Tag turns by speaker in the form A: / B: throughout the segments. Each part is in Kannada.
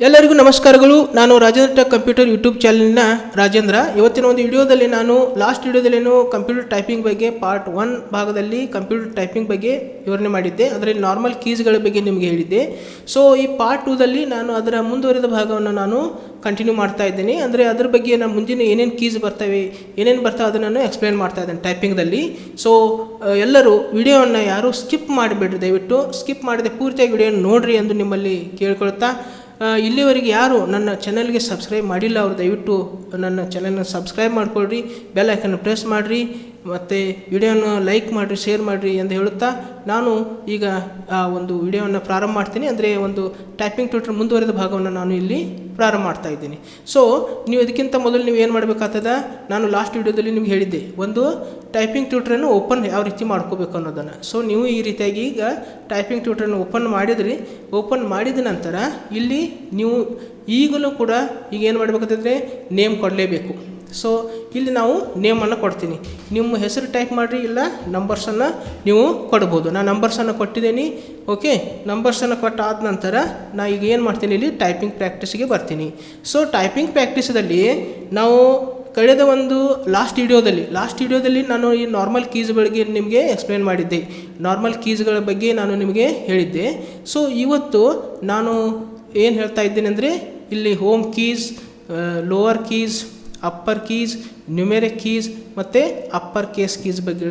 A: ಎಲ್ಲರಿಗೂ ನಮಸ್ಕಾರಗಳು. ನಾನು ರಾಜೇಂದ್ರ ಟೆಕ್ ಕಂಪ್ಯೂಟರ್ ಯೂಟ್ಯೂಬ್ ಚಾನಲ್ನ ರಾಜೇಂದ್ರ. ಇವತ್ತಿನ ಒಂದು ವಿಡಿಯೋದಲ್ಲಿ ನಾನು ಲಾಸ್ಟ್ ವಿಡಿಯೋದಲ್ಲೇನು ಕಂಪ್ಯೂಟರ್ ಟೈಪಿಂಗ್ ಬಗ್ಗೆ ಪಾರ್ಟ್ ಒನ್ ಭಾಗದಲ್ಲಿ ಕಂಪ್ಯೂಟರ್ ಟೈಪಿಂಗ್ ಬಗ್ಗೆ ವಿವರಣೆ ಮಾಡಿದ್ದೆ. ಅದರಲ್ಲಿ ನಾರ್ಮಲ್ ಕೀಸ್ಗಳ ಬಗ್ಗೆ ನಿಮಗೆ ಹೇಳಿದ್ದೆ. ಸೊ ಈ ಪಾರ್ಟ್ ಟೂದಲ್ಲಿ ನಾನು ಅದರ ಮುಂದುವರಿದ ಭಾಗವನ್ನು ನಾನು ಕಂಟಿನ್ಯೂ ಮಾಡ್ತಾ ಇದ್ದೀನಿ. ಅಂದರೆ ಅದ್ರ ಬಗ್ಗೆ ನಾನು ಮುಂದಿನ ಏನೇನು ಕೀಸ್ ಬರ್ತವೆ, ಏನೇನು ಬರ್ತಾವೆ ಅದನ್ನು ನಾನು ಎಕ್ಸ್ಪ್ಲೇನ್ ಮಾಡ್ತಾ ಇದ್ದೇನೆ ಟೈಪಿಂಗ್ದಲ್ಲಿ ಸೊ ಎಲ್ಲರೂ ವಿಡಿಯೋವನ್ನು ಯಾರೂ ಸ್ಕಿಪ್ ಮಾಡಿಬಿಡ್ರಿ ದಯವಿಟ್ಟು. ಸ್ಕಿಪ್ ಮಾಡಿದೆ ಪೂರ್ತಿಯಾಗಿ ವಿಡಿಯೋನ ನೋಡಿರಿ ಎಂದು ನಿಮ್ಮಲ್ಲಿ ಕೇಳ್ಕೊಳ್ತಾ ಇಲ್ಲಿವರೆಗೆ ಯಾರು ನನ್ನ ಚಾನಲ್ಗೆ ಸಬ್ಸ್ಕ್ರೈಬ್ ಮಾಡಿಲ್ಲ ಅವರು ದಯವಿಟ್ಟು ನನ್ನ ಚಾನಲ್ನ ಸಬ್ಸ್ಕ್ರೈಬ್ ಮಾಡ್ಕೊಳ್ರಿ ಬೆಲ್ ಐಕನ್ ಪ್ರೆಸ್ ಮಾಡಿರಿ. ಮತ್ತು ವಿಡಿಯೋನ ಲೈಕ್ ಮಾಡಿರಿ, ಶೇರ್ ಮಾಡಿರಿ ಎಂದು ಹೇಳುತ್ತಾ ನಾನು ಈಗ ಆ ಒಂದು ವಿಡಿಯೋವನ್ನು ಪ್ರಾರಂಭ ಮಾಡ್ತೀನಿ. ಅಂದರೆ ಒಂದು ಟೈಪಿಂಗ್ ಟ್ಯೂಟರ್ ಮುಂದುವರೆದ ಭಾಗವನ್ನು ನಾನು ಇಲ್ಲಿ ಪ್ರಾರಂಭ ಮಾಡ್ತಾ ಇದ್ದೀನಿ. ಸೊ ನೀವು ಇದಕ್ಕಿಂತ ಮೊದಲು ನೀವು ಏನು ಮಾಡಬೇಕಾಗ್ತದ? ನಾನು ಲಾಸ್ಟ್ ವಿಡಿಯೋದಲ್ಲಿ ನಿಮ್ಗೆ ಹೇಳಿದ್ದೆ, ಒಂದು ಟೈಪಿಂಗ್ ಟ್ಯೂಟ್ರನ್ನು ಓಪನ್ ಯಾವ ರೀತಿ ಮಾಡ್ಕೋಬೇಕು ಅನ್ನೋದನ್ನು. ಸೊ ನೀವು ಈ ರೀತಿಯಾಗಿ ಈಗ ಟೈಪಿಂಗ್ ಟ್ಯೂಟ್ರನ್ನು ಓಪನ್ ಮಾಡಿದ್ರಿ. ಓಪನ್ ಮಾಡಿದ ನಂತರ ಇಲ್ಲಿ ನೀವು ಈಗಲೂ ಕೂಡ ಈಗ ಏನು ಮಾಡಬೇಕಂತಂದರೆ ನೇಮ್ ಕೊಡಲೇಬೇಕು. ಸೊ ಇಲ್ಲಿ ನಾವು ನೇಮನ್ನು ಕೊಡ್ತೀನಿ. ನಿಮ್ಮ ಹೆಸರು ಟೈಪ್ ಮಾಡಿರಿ, ಇಲ್ಲ ನಂಬರ್ಸನ್ನು ನೀವು ಕೊಡ್ಬೋದು. ನಾನು ನಂಬರ್ಸನ್ನು ಕೊಟ್ಟಿದ್ದೀನಿ ಓಕೆ ನಂಬರ್ಸನ್ನು ಕೊಟ್ಟಾದ ನಂತರ ನಾ ಈಗ ಏನು ಮಾಡ್ತೀನಿ, ಇಲ್ಲಿ ಟೈಪಿಂಗ್ ಪ್ರಾಕ್ಟೀಸಿಗೆ ಬರ್ತೀನಿ. ಸೊ ಟೈಪಿಂಗ್ ಪ್ರಾಕ್ಟೀಸದಲ್ಲಿ ನಾವು ಕಳೆದ ಒಂದು ಲಾಸ್ಟ್ ವಿಡಿಯೋದಲ್ಲಿ ಲಾಸ್ಟ್ ವಿಡಿಯೋದಲ್ಲಿ ನಾನು ಈ ನಾರ್ಮಲ್ ಬಗ್ಗೆ ನಿಮಗೆ ಎಕ್ಸ್ಪ್ಲೇನ್ ಮಾಡಿದ್ದೆ. ನಾರ್ಮಲ್ ಕೀಸ್ಗಳ ಬಗ್ಗೆ ನಾನು ನಿಮಗೆ ಹೇಳಿದ್ದೆ. ಸೊ ಇವತ್ತು ನಾನು ಏನು ಹೇಳ್ತಾ ಇದ್ದೇನೆ ಅಂದರೆ, ಇಲ್ಲಿ home keys lower keys upper keys numeric keys ಮತ್ತು ಅಪ್ಪರ್ ಕೇಸ್ ಕೀಸ್ ಬಗ್ಗೆ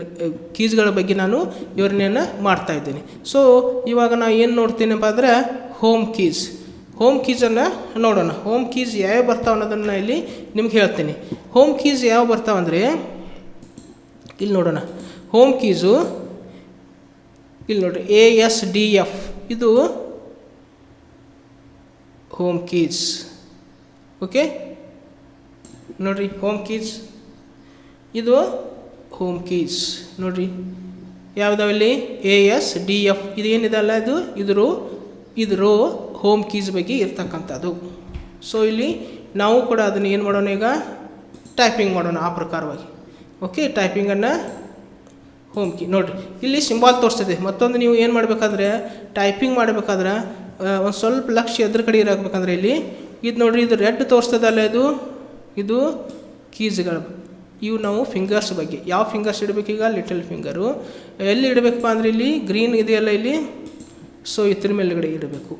A: ಕೀಸ್ಗಳ ಬಗ್ಗೆ ನಾನು ವಿವರಣೆಯನ್ನು ಮಾಡ್ತಾ ಇದ್ದೀನಿ. ಸೊ ಇವಾಗ ನಾವು ಏನು ನೋಡ್ತೀನಪ್ಪ ಅಂದರೆ ಹೋಮ್ ಕೀಸ್ ಹೋಮ್ ಕೀಸನ್ನು ನೋಡೋಣ. ಹೋಮ್ ಕೀಸ್ ಯಾವ ಬರ್ತಾವೆ ಅನ್ನೋದನ್ನು ಇಲ್ಲಿ ನಿಮ್ಗೆ ಹೇಳ್ತೀನಿ. ಹೋಮ್ ಕೀಸ್ ಯಾವ ಬರ್ತಾವಂದರೆ ಇಲ್ಲಿ ನೋಡೋಣ. ಹೋಮ್ ಕೀಸು ಇಲ್ಲಿ ನೋಡಿ ಎ ಎಸ್ ಡಿ ಎಫ್ ಇದು ಹೋಮ್ ಕೀಸ್ ಓಕೆ ನೋಡ್ರಿ ಹೋಮ್ ಕೀಸ್ ಇದು ಹೋಮ್ ಕೀಸ್ ನೋಡ್ರಿ, ಯಾವುದಾವಲ್ಲಿ? ಎ ಎಸ್ ಡಿ ಎಫ್ ಇದೇನಿದಲ್ಲ ಇದು? ಇದ್ರು ಇದ್ರು ಹೋಮ್ ಕೀಸ್ ಬಗ್ಗೆ ಇರ್ತಕ್ಕಂಥದ್ದು. ಸೊ ಇಲ್ಲಿ ನಾವು ಕೂಡ ಅದನ್ನು ಏನು ಮಾಡೋಣ ಈಗ? ಟೈಪಿಂಗ್ ಮಾಡೋಣ ಆ ಪ್ರಕಾರವಾಗಿ. ಓಕೆ ಟೈಪಿಂಗನ್ನು ಹೋಮ್ ಕೀ ನೋಡಿರಿ, ಇಲ್ಲಿ ಸಿಂಬಾಲ್ ತೋರಿಸ್ತದೆ. ಮತ್ತೊಂದು ನೀವು ಏನು ಮಾಡಬೇಕಾದ್ರೆ ಟೈಪಿಂಗ್ ಮಾಡಬೇಕಾದ್ರೆ ಒಂದು ಸ್ವಲ್ಪ ಲಕ್ಷ ಎದ್ರ ಕಡೆ ಇರಬೇಕಂದ್ರೆ ಇಲ್ಲಿ, ಇದು ನೋಡಿರಿ, ಇದು ರೆಡ್ ತೋರಿಸ್ತದಲ್ಲ ಇದು? ಇದು ಕೀಸ್ಗಳು ಇವು ನಾವು ಫಿಂಗರ್ಸ್ ಬಗ್ಗೆ. ಯಾವ ಫಿಂಗರ್ಸ್ ಇಡಬೇಕೀಗ ಲಿಟಲ್ ಫಿಂಗರು ಎಲ್ಲಿ ಇಡಬೇಕಪ್ಪ ಅಂದರೆ ಇಲ್ಲಿ ಗ್ರೀನ್ ಇದೆಯಲ್ಲ ಇಲ್ಲಿ? ಸೊ ಇದ್ರ ಮೇಲುಗಡೆ ಇಡಬೇಕು.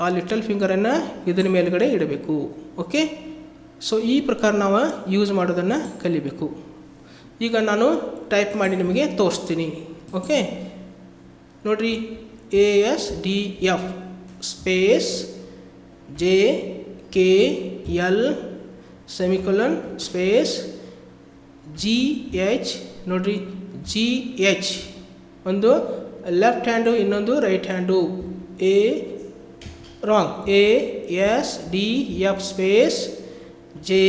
A: ಆ ಲಿಟಲ್ ಫಿಂಗರನ್ನು ಇದರ ಮೇಲುಗಡೆ ಇಡಬೇಕು. ಓಕೆ ಸೊ ಈ ಪ್ರಕಾರ ನಾವು ಯೂಸ್ ಮಾಡೋದನ್ನು ಕಲಿಬೇಕು. ಈಗ ನಾನು ಟೈಪ್ ಮಾಡಿ ನಿಮಗೆ ತೋರಿಸ್ತೀನಿ. ಓಕೆ ನೋಡ್ರಿ A S D F space J K L semicolon space G H ನೋಡ್ರಿ ಜಿ ಎಚ್ ಒಂದು ಲೆಫ್ಟ್ ಹ್ಯಾಂಡು ಇನ್ನೊಂದು right hand a wrong A S D F space J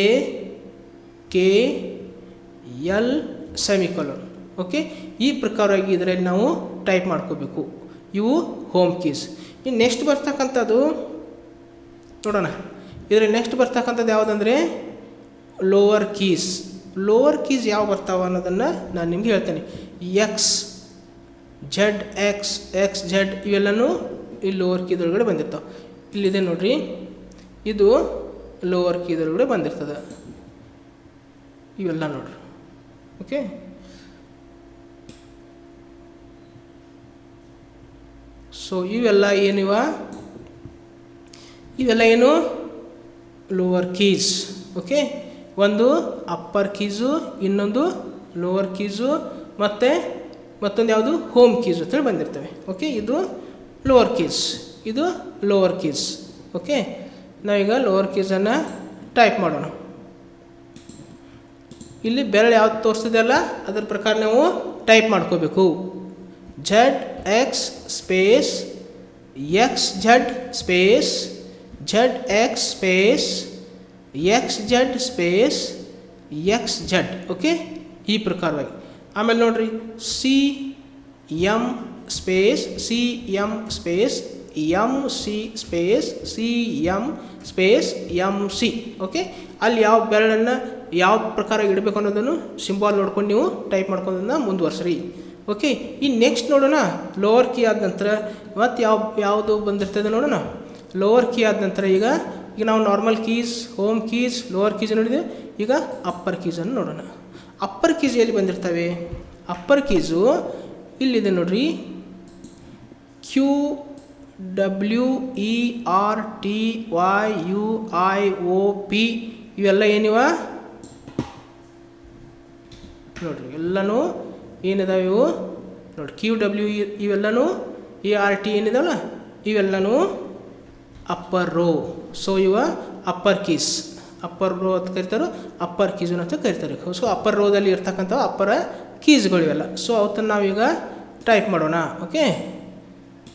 A: K L semicolon okay ಈ ಪ್ರಕಾರವಾಗಿ ಇದರಲ್ಲಿ ನಾವು ಟೈಪ್ ಮಾಡ್ಕೋಬೇಕು. ಇವು ಹೋಮ್ ಕೀಸ್ ಇನ್ನು ನೆಕ್ಸ್ಟ್ ಬರ್ತಕ್ಕಂಥದ್ದು, ನೋಡೋಣ. ಇದರಲ್ಲಿ ನೆಕ್ಸ್ಟ್ ಬರ್ತಕ್ಕಂಥದ್ದು ಯಾವುದಂದರೆ ಲೋವರ್ ಕೀಸ್ ಲೋವರ್ ಕೀಸ್ ಯಾವ ಬರ್ತಾವ ಅನ್ನೋದನ್ನು ನಾನು ನಿಮ್ಗೆ ಹೇಳ್ತೇನೆ. X Z X X Z ಇವೆಲ್ಲನೂ ಈ ಲೋವರ್ ಕೀದೊಳಗಡೆ ಬಂದಿರ್ತಾವೆ. ಇಲ್ಲಿದೆ ನೋಡ್ರಿ. ಇದು ಲೋವರ್ ಕೀದೊಳಗಡೆ ಬಂದಿರ್ತದೆ. ಇವೆಲ್ಲ ನೋಡ್ರಿ. ಓಕೆ ಸೊ ಇವೆಲ್ಲ ಏನಿವ? ಇವೆಲ್ಲ ಏನು? ಲೋವರ್ ಕೀಸ್ ಓಕೆ ಒಂದು ಅಪ್ಪರ್ ಕೀಸು ಇನ್ನೊಂದು ಲೋವರ್ ಕೀಸು ಮತ್ತು ಮತ್ತೊಂದು ಯಾವುದು? ಹೋಮ್ ಕೀಸ್ ಅಂತೇಳಿ ಬಂದಿರ್ತವೆ. ಓಕೆ ಇದು ಲೋವರ್ ಕೀಸ್ ಇದು ಲೋವರ್ ಕೀಸ್ ಓಕೆ ನಾವೀಗ ಲೋವರ್ ಕೀಸನ್ನು ಟೈಪ್ ಮಾಡೋಣ. ಇಲ್ಲಿ ಬೆರಳು ಯಾವ್ದು ತೋರಿಸ್ತಿದೆಯಲ್ಲ ಅದರ ಪ್ರಕಾರ ನಾವು ಟೈಪ್ ಮಾಡ್ಕೋಬೇಕು. Z X space X Z space Z X space X Z space X Z okay ಈ ಪ್ರಕಾರವಾಗಿ. ಆಮೇಲೆ ನೋಡ್ರಿ C M space C M space M C space C M space M C okay ಅಲ್ಲಿ ಯಾವ ಬೆರಳನ್ನು ಯಾವ ಪ್ರಕಾರ ಇಡಬೇಕು ಅನ್ನೋದನ್ನು ಸಿಂಬಾಲ್ ನೋಡ್ಕೊಂಡು ನೀವು ಟೈಪ್ ಮಾಡ್ಕೊಳ್ಳೋದನ್ನ ಮುಂದುವರ್ಸ್ರಿ ಓಕೆ ಈ ನೆಕ್ಸ್ಟ್ ನೋಡೋಣ ಲೋವರ್ ಕೀ ಆದ ನಂತರ ಮತ್ತು ಯಾವ, ಯಾವುದು ಬಂದಿರ್ತದೆ ನೋಡೋಣ? ಲೋವರ್ ಕೀ ಆದ ನಂತರ ಈಗ ಈಗ ನಾವು normal keys home keys lower keys ನೋಡಿದೆ ಈಗ ಅಪ್ಪರ್ ಕೀಸನ್ನು ನೋಡೋಣ. ಅಪ್ಪರ್ ಕೀಸ್ ಎಲ್ಲಿ ಬಂದಿರ್ತವೆ? ಅಪ್ಪರ್ ಕೀಸು ಇಲ್ಲಿದೆ ನೋಡ್ರಿ. Q W E R T Y U I O P ಇವೆಲ್ಲ ಏನಿವ? ನೋಡ್ರಿ, ಎಲ್ಲನೂ ಏನಿದಾವೆ ಇವು? ನೋಡಿ ಕ್ಯೂ ಡಬ್ಲ್ಯೂ ಇವೆಲ್ಲನೂ? ಇ ಆರ್ ಟಿ ಏನಿದಾವಲ್ಲ? ಇವೆಲ್ಲನೂ ಅಪ್ಪರ್ ರೋ ಸೊ ಇವ ಅಪ್ಪರ್ ಕೀಸ್ ಅಪ್ಪರ್ ರೋ ಅಂತ ಕರಿತಾರೋ ಅಪ್ಪರ್ ಕೀಸ್ ಅಂತ ಕರಿತಾರೆ. ಸೊ ಅಪ್ಪರ್ ರೋದಲ್ಲಿ ಇರ್ತಕ್ಕಂಥ ಅಪ್ಪರ ಕೀಸ್ಗಳು ಇವೆಲ್ಲ. ಸೊ ಅವತ್ತನ್ನು ನಾವೀಗ ಟೈಪ್ ಮಾಡೋಣ. ಓಕೆ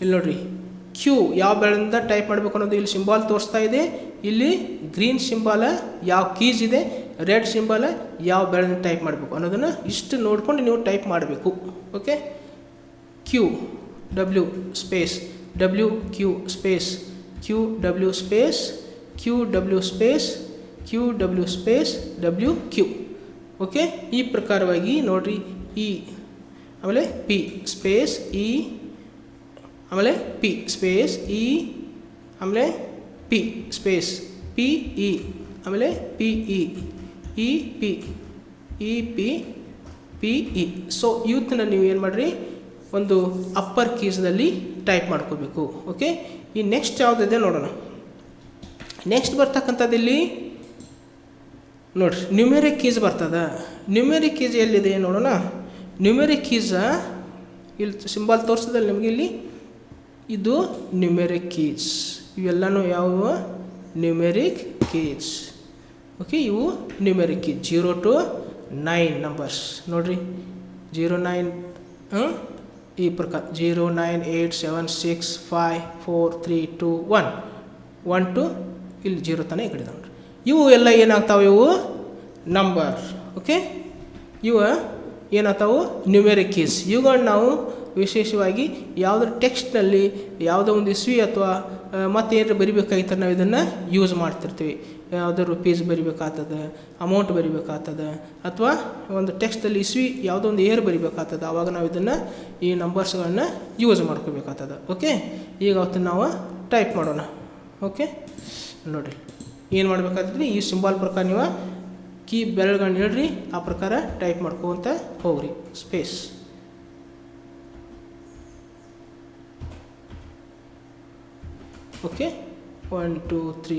A: ಇಲ್ಲಿ ನೋಡ್ರಿ. ಕ್ಯೂ ಯಾವ ಬೆಳೆಯಿಂದ ಟೈಪ್ ಮಾಡಬೇಕು ಅನ್ನೋದು ಇಲ್ಲಿ ಸಿಂಬಾಲ್ ತೋರಿಸ್ತಾ ಇದೆ. ಇಲ್ಲಿ ಗ್ರೀನ್ ಸಿಂಬಾಲ ಯಾವ ಕೀಸ್ ಇದೆ ರೆಡ್ ಸಿಂಬಾಲ ಯಾವ ಬೆಳೆದಿಂದ ಟೈಪ್ ಮಾಡಬೇಕು ಅನ್ನೋದನ್ನು ಇಷ್ಟು ನೋಡಿಕೊಂಡು ನೀವು ಟೈಪ್ ಮಾಡಬೇಕು. Okay Q W space W Q space Q W space Q W space Q W space W Q okay ಈ ಪ್ರಕಾರವಾಗಿ ನೋಡ್ರಿ ಇ ಆಮೇಲೆ ಪಿ ಸ್ಪೇಸ್ ಇ ಆಮೇಲೆ ಪಿ ಸ್ಪೇಸ್ ಇ ಆಮೇಲೆ ಪಿ ಸ್ಪೇಸ್ ಪಿ ಇ ಆಮೇಲೆ P E E P E P P E so ಇವತ್ತನ್ನ ನೀವು ಏನು ಮಾಡಿರಿ? ಒಂದು ಅಪ್ಪರ್ ಕೀಸ್ನಲ್ಲಿ ಟೈಪ್ ಮಾಡ್ಕೋಬೇಕು. ಓಕೆ ಈ ನೆಕ್ಸ್ಟ್ ಯಾವುದಿದೆ ನೋಡೋಣ. ನೆಕ್ಸ್ಟ್ ಬರ್ತಕ್ಕಂಥದ್ದು ಇಲ್ಲಿ ನೋಡ್ರಿ ನ್ಯೂಮೆರಿಕ್ ಕೀಸ್ ಬರ್ತದ. ನ್ಯೂಮೆರಿಕ್ ಕೀಸ್ ಎಲ್ಲಿದೆ ನೋಡೋಣ. ನ್ಯೂಮೆರಿಕ್ ಕೀಸ ಇಲ್ಲಿ ಸಿಂಬಲ್ ತೋರಿಸಿದಲ್ಲಿ ನಿಮಗೆ ಇಲ್ಲಿ ಇದು ನ್ಯೂಮೆರಿಕ್ ಕೀಸ್ ಇವೆಲ್ಲನೂ ಯಾವುವು ನ್ಯೂಮೆರಿಕ್ ಕೀಸ್ ಓಕೆ ಇವು numeric keys zero to nine numbers ನೋಡ್ರಿ ಜೀರೋ ನೈನ್ ಈ ಪ್ರಕಾರ zero nine eight seven six five four three two one. One two ಇಲ್ಲಿ ಜೀರೋ ತಾನೇ ಕಡೆ ಇವು ಎಲ್ಲ ಏನಾಗ್ತಾವೆ ಇವು? ನಂಬರ್ ಓಕೆ ಇವು ಏನಾಗ್ತಾವು? ನ್ಯೂಮೆರಿಕ್ ಕೀಸ್ ಇವುಗಳನ್ನ ನಾವು ವಿಶೇಷವಾಗಿ ಯಾವುದ್ರ ಟೆಕ್ಸ್ಟ್ನಲ್ಲಿ ಯಾವುದೋ ಒಂದು ಇಸ್ವಿ ಅಥವಾ ಮತ್ತೇನಾರು ಬರಿಬೇಕಾಗಿತ್ತು ನಾವು ಇದನ್ನು ಯೂಸ್ ಮಾಡ್ತಿರ್ತೀವಿ. ಯಾವುದೋ ರುಪೀಸ್ ಬರಿಬೇಕಾಗ್ತದೆ ಅಮೌಂಟ್ ಬರಿಬೇಕಾಗ್ತದೆ, ಅಥವಾ ಒಂದು ಟೆಕ್ಸ್ಟಲ್ಲಿ ಇಸ್ವಿ ಯಾವುದೋ ಒಂದು ಏರ್ ಬರಿಬೇಕಾಗ್ತದೆ ಆವಾಗ ನಾವು ಇದನ್ನು ಈ ನಂಬರ್ಸ್ಗಳನ್ನ ಯೂಸ್ ಮಾಡ್ಕೋಬೇಕಾಗ್ತದೆ. ಓಕೆ ಈಗ ಅವತ್ತು ನಾವು ಟೈಪ್ ಮಾಡೋಣ. ಓಕೆ ನೋಡಿರಿ ಏನು ಮಾಡ್ಬೇಕಾಗ್ತದೆ? ಈ ಸಿಂಬಾಲ್ ಪ್ರಕಾರ ನೀವು ಕೀ ಬೆರಳುಗಳನ್ನ ಹೇಳ್ರಿ, ಆ ಪ್ರಕಾರ ಟೈಪ್ ಮಾಡ್ಕೊಂತ ಹೋಗ್ರಿ. Space okay one two three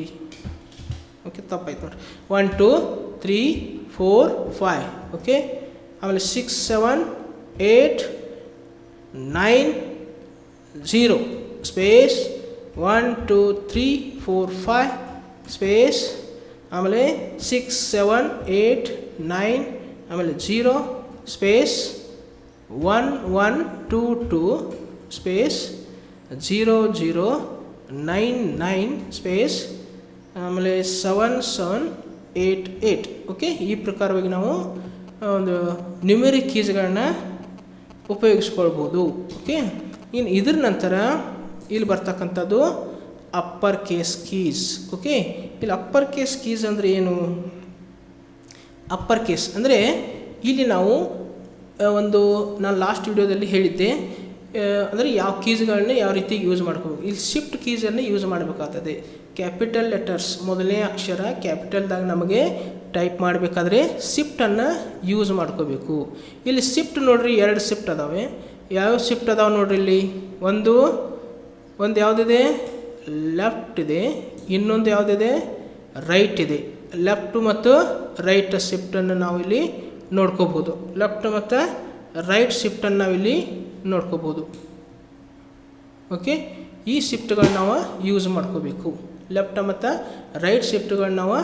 A: okay ತಪ್ಪಾಯ್ತು ನೋಡಿರಿ one two three four five okay ಆಮೇಲೆ six seven eight nine zero space one two three four five space ಆಮೇಲೆ ಸಿಕ್ಸ್ ಸೆವೆನ್ ಏಯ್ಟ್ ನೈನ್ ಆಮೇಲೆ zero space one one two two space zero zero nine nine space ಆಮೇಲೆ seven seven eight eight okay ಈ ಪ್ರಕಾರವಾಗಿ ನಾವು ಒಂದು ನ್ಯೂಮೆರಿ ಕೀಸ್ಗಳನ್ನ ಉಪಯೋಗಿಸ್ಕೊಳ್ಬೋದು. ಓಕೆ ಇನ್ನು ಇದ್ರ ನಂತರ ಇಲ್ಲಿ ಬರ್ತಕ್ಕಂಥದ್ದು ಅಪ್ಪರ್ ಕೇಸ್ ಕೀಸ್ ಓಕೆ ಇಲ್ಲಿ ಅಪ್ಪರ್ ಕೇಸ್ ಕೀಸ್ ಅಂದರೆ ಏನು? ಅಪ್ಪರ್ ಕೇಸ್ ಅಂದರೆ ಇಲ್ಲಿ ನಾವು ಒಂದು, ನಾನು ಲಾಸ್ಟ್ ವಿಡಿಯೋದಲ್ಲಿ ಹೇಳಿದ್ದೆ ಅಂದರೆ ಯಾವ ಕೀಸ್ಗಳನ್ನ ಯಾವ ರೀತಿ ಯೂಸ್ ಮಾಡ್ಕೋಬೇಕು? ಇಲ್ಲಿ ಶಿಫ್ಟ್ ಕೀಸನ್ನು ಯೂಸ್ ಮಾಡಬೇಕಾಗ್ತದೆ. ಕ್ಯಾಪಿಟಲ್ ಲೆಟರ್ಸ್, ಮೊದಲನೇ ಅಕ್ಷರ ಕ್ಯಾಪಿಟಲ್ದಾಗ ನಮಗೆ ಟೈಪ್ ಮಾಡಬೇಕಾದ್ರೆ ಶಿಫ್ಟನ್ನು ಯೂಸ್ ಮಾಡ್ಕೋಬೇಕು. ಇಲ್ಲಿ ಶಿಫ್ಟ್ ನೋಡ್ರಿ ಎರಡು ಶಿಫ್ಟ್ ಅದಾವೆ. ಯಾವ ಶಿಫ್ಟ್ ಅದಾವೆ ನೋಡ್ರಿ ಇಲ್ಲಿ? ಒಂದು ಒಂದು ಯಾವುದಿದೆ? ಲೆಫ್ಟ್ ಇದೆ. ಇನ್ನೊಂದು ಯಾವುದಿದೆ? ರೈಟ್ ಇದೆ. ಲೆಫ್ಟ್ ಮತ್ತು ರೈಟ್ ಶಿಫ್ಟನ್ನು ನಾವು ಇಲ್ಲಿ ನೋಡ್ಕೋಬೋದು. ಲೆಫ್ಟ್ ಮತ್ತು ರೈಟ್ ಶಿಫ್ಟನ್ನು ನಾವಿಲ್ಲಿ ನೋಡ್ಕೋಬೋದು. ಓಕೆ ಈ ಶಿಫ್ಟ್ಗಳನ್ನ ನಾವು ಯೂಸ್ ಮಾಡ್ಕೋಬೇಕು. ಲೆಫ್ಟ್ ಮತ್ತು ರೈಟ್ ಶಿಫ್ಟ್ಗಳನ್ನ ನಾವು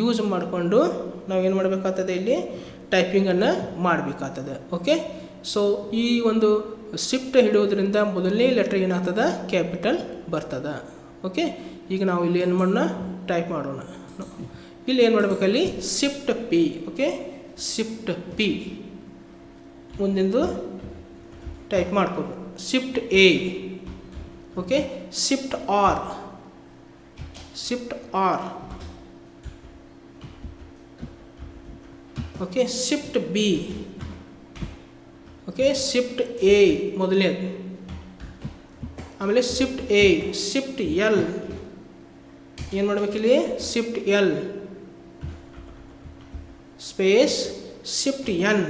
A: ಯೂಸ್ ಮಾಡಿಕೊಂಡು ನಾವೇನು ಮಾಡಬೇಕಾಗ್ತದೆ ಇಲ್ಲಿ? ಟೈಪಿಂಗನ್ನು ಮಾಡಬೇಕಾಗ್ತದೆ. ಓಕೆ ಸೊ ಈ ಒಂದು ಶಿಫ್ಟ್ ಹಿಡಿಯೋದ್ರಿಂದ ಮೊದಲನೇ ಲೆಟ್ರ್ ಏನಾಗ್ತದೆ? ಕ್ಯಾಪಿಟಲ್ ಬರ್ತದೆ. ಓಕೆ ಈಗ ನಾವು ಇಲ್ಲಿ ಏನು ಮಾಡೋಣ? ಟೈಪ್ ಮಾಡೋಣ. ಇಲ್ಲಿ ಏನು ಮಾಡಬೇಕಲ್ಲಿ shift P okay shift P ಮುಂದಿಂದು ಟೈಪ್ ಮಾಡ್ಕೋಬೇಕು shift A okay shift R shift R okay shift B okay shift A ಮೊದಲನೇದು. ಆಮೇಲೆ ಶಿಫ್ಟ್ ಎ ಶಿಫ್ಟ್ ಎಲ್ ಏನು ಮಾಡಬೇಕಿಲ್ಲಿ? Shift L space shift N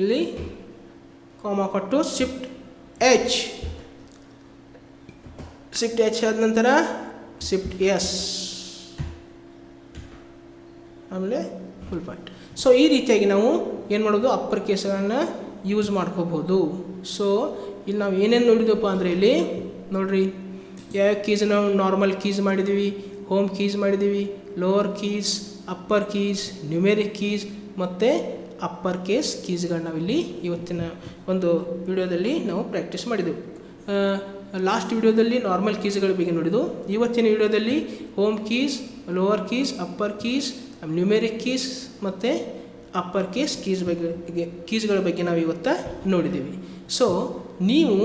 A: ಇಲ್ಲಿ ಕಾಮ ಕೊಟ್ಟು ಶಿಫ್ಟ್ ಎಚ್ ಶಿಫ್ಟ್ ಎಚ್ ಆದ ನಂತರ ಶಿಫ್ಟ್ ಎಸ್ ಆಮೇಲೆ ಫುಲ್ ಪಾಯಿಂಟ್ ಸೊ ಈ ರೀತಿಯಾಗಿ ನಾವು ಏನು ಮಾಡೋದು? ಅಪ್ಪರ್ ಕೇಸ್ಗಳನ್ನು ಯೂಸ್ ಮಾಡ್ಕೋಬೋದು. ಸೊ ಇಲ್ಲಿ ನಾವು ಏನೇನು ನೋಡಿದಪ್ಪ ಅಂದರೆ ಇಲ್ಲಿ, ನೋಡ್ರಿ ಯಾವ ಕೀಸ್ ನಾವು ನಾರ್ಮಲ್ ಕೀಸ್ ಮಾಡಿದ್ದೀವಿ ಹೋಮ್ ಕೀಸ್ ಮಾಡಿದ್ದೀವಿ lower keys upper keys numeric keys ಮತ್ತು ಅಪ್ಪರ್ ಕೇಸ್ ಕೀಸ್ಗಳನ್ನ ನಾವಿಲ್ಲಿ ಇವತ್ತಿನ ಒಂದು ವಿಡಿಯೋದಲ್ಲಿ ನಾವು ಪ್ರಾಕ್ಟೀಸ್ ಮಾಡಿದೆವು. ಲಾಸ್ಟ್ ವಿಡಿಯೋದಲ್ಲಿ ನಾರ್ಮಲ್ ಕೀಸ್ಗಳ ಬಗ್ಗೆ ನೋಡಿದ್ದು ಇವತ್ತಿನ ವಿಡಿಯೋದಲ್ಲಿ home keys lower keys upper keys numeric keys ಮತ್ತು ಅಪ್ಪರ್ ಕೇಸ್ ಕೀಸ್ ಬಗ್ಗೆ ಕೀಸ್ಗಳ ಬಗ್ಗೆ ನಾವು ಇವತ್ತು ನೋಡಿದ್ದೀವಿ ಸೊ ನೀವು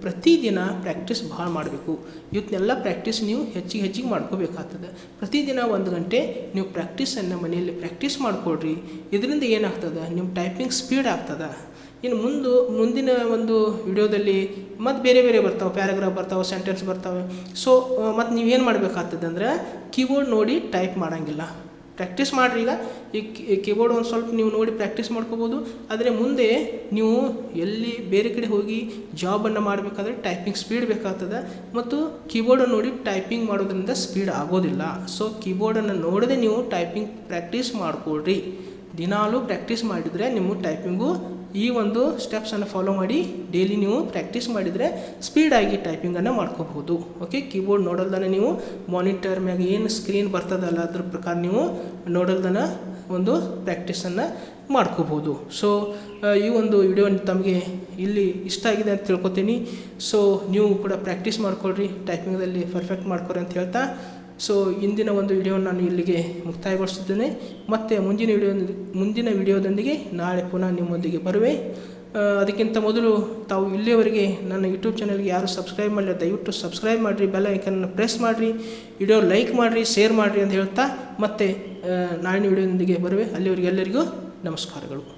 A: ಪ್ರತಿದಿನ ಪ್ರಾಕ್ಟೀಸ್ ಭಾಳ ಮಾಡಬೇಕು. ಇವತ್ತನ್ನೆಲ್ಲ ಪ್ರಾಕ್ಟೀಸ್ ನೀವು ಹೆಚ್ಚಿಗೆ ಹೆಚ್ಚಿಗೆ ಮಾಡ್ಕೋಬೇಕಾಗ್ತದೆ. ಪ್ರತಿದಿನ ಒಂದು ಗಂಟೆ ನೀವು ಪ್ರಾಕ್ಟೀಸನ್ನು ಮನೆಯಲ್ಲಿ ಪ್ರಾಕ್ಟೀಸ್ ಮಾಡಿಕೊಡ್ರಿ ಇದರಿಂದ ಏನಾಗ್ತದೆ? ನಿಮ್ಮ ಟೈಪಿಂಗ್ ಸ್ಪೀಡ್ ಆಗ್ತದೆ. ಇನ್ನು ಮುಂದೆ, ಮುಂದಿನ ಒಂದು ವಿಡಿಯೋದಲ್ಲಿ ಮತ್ತು ಬೇರೆ ಬೇರೆ ಬರ್ತಾವೆ ಪ್ಯಾರಾಗ್ರಾಫ್ ಬರ್ತಾವೆ ಸೆಂಟೆನ್ಸ್ ಬರ್ತಾವೆ. ಸೊ ಮತ್ತು ನೀವೇನು ಮಾಡಬೇಕಾಗ್ತದೆ ಅಂದ್ರೆ ಕೀಬೋರ್ಡ್ ನೋಡಿ ಟೈಪ್ ಮಾಡೋಂಗಿಲ್ಲ. ಪ್ರಾಕ್ಟೀಸ್ ಮಾಡಿರಿ ಈಗ. ಈ ಕೀಬೋರ್ಡ್ ಒಂದು ಸ್ವಲ್ಪ ನೀವು ನೋಡಿ ಪ್ರಾಕ್ಟೀಸ್ ಮಾಡ್ಕೋಬೋದು. ಆದರೆ ಮುಂದೆ ನೀವು ಎಲ್ಲಿ ಬೇರೆ ಕಡೆ ಹೋಗಿ ಜಾಬನ್ನು ಮಾಡಬೇಕಾದ್ರೆ ಟೈಪಿಂಗ್ ಸ್ಪೀಡ್ ಬೇಕಾಗ್ತದೆ. ಮತ್ತು ಕೀಬೋರ್ಡನ್ನು ನೋಡಿ ಟೈಪಿಂಗ್ ಮಾಡೋದ್ರಿಂದ ಸ್ಪೀಡ್ ಆಗೋದಿಲ್ಲ. ಸೊ ಕೀಬೋರ್ಡನ್ನು ನೋಡದೆ ನೀವು ಟೈಪಿಂಗ್ ಪ್ರಾಕ್ಟೀಸ್ ಮಾಡಿಕೊಡ್ರಿ ದಿನಾಲೂ ಪ್ರ್ಯಾಕ್ಟೀಸ್ ಮಾಡಿದರೆ ನಿಮ್ಮ ಟೈಪಿಂಗು ಈ ಒಂದು ಸ್ಟೆಪ್ಸನ್ನು ಫಾಲೋ ಮಾಡಿ ಡೈಲಿ ನೀವು ಪ್ರ್ಯಾಕ್ಟೀಸ್ ಮಾಡಿದರೆ ಸ್ಪೀಡಾಗಿ ಟೈಪಿಂಗನ್ನು ಮಾಡ್ಕೋಬಹುದು. ಓಕೆ ಕೀಬೋರ್ಡ್ ನೋಡಲ್ದನೆ ನೀವು ಮಾನಿಟರ್ ಮ್ಯಾಗ ಏನು ಸ್ಕ್ರೀನ್ ಬರ್ತದಲ್ಲ ಅದ್ರ ಪ್ರಕಾರ ನೀವು ನೋಡಲ್ದನ ಒಂದು ಪ್ರ್ಯಾಕ್ಟೀಸನ್ನು ಮಾಡ್ಕೋಬೋದು ಸೊ ಈ ಒಂದು ವಿಡಿಯೋ ತಮಗೆ ಇಲ್ಲಿ ಇಷ್ಟ ಆಗಿದೆ ಅಂತ ತಿಳ್ಕೊತೀನಿ. ಸೊ ನೀವು ಕೂಡ ಪ್ರಾಕ್ಟೀಸ್ ಮಾಡ್ಕೊಳ್ರಿ ಟೈಪಿಂಗಲ್ಲಿ ಪರ್ಫೆಕ್ಟ್ ಮಾಡ್ಕೊರಿ ಅಂತ ಹೇಳ್ತಾ ಸೊ ಇಂದಿನ ಒಂದು ವಿಡಿಯೋ ನಾನು ಇಲ್ಲಿಗೆ ಮುಕ್ತಾಯಗೊಳಿಸುತ್ತೇನೆ ಮತ್ತು ಮುಂದಿನ ವಿಡಿಯೋ ಮುಂದಿನ ವಿಡಿಯೋದೊಂದಿಗೆ ನಾಳೆ ಪುನಃ ನಿಮ್ಮೊಂದಿಗೆ ಬರುವೆ. ಅದಕ್ಕಿಂತ ಮೊದಲು ತಾವು ಇಲ್ಲಿಯವರೆಗೆ ನನ್ನ ಯೂಟ್ಯೂಬ್ ಚಾನಲ್ಗೆ ಯಾರು ಸಬ್ಸ್ಕ್ರೈಬ್ ಮಾಡಿಲ್ಲ ದಯವಿಟ್ಟು ಸಬ್ಸ್ಕ್ರೈಬ್ ಮಾಡಿರಿ ಬೆಲ್ ಐಕನ್ನ ಪ್ರೆಸ್ ಮಾಡಿರಿ ವಿಡಿಯೋ ಲೈಕ್ ಮಾಡಿರಿ ಶೇರ್ ಮಾಡಿರಿ ಅಂತ ಹೇಳ್ತಾ ಮತ್ತೆ ನಾಳಿನ ವಿಡಿಯೋದೊಂದಿಗೆ ಬರುವೆ. ಅಲ್ಲಿವರೆಗೆ ಎಲ್ಲರಿಗೂ ನಮಸ್ಕಾರಗಳು.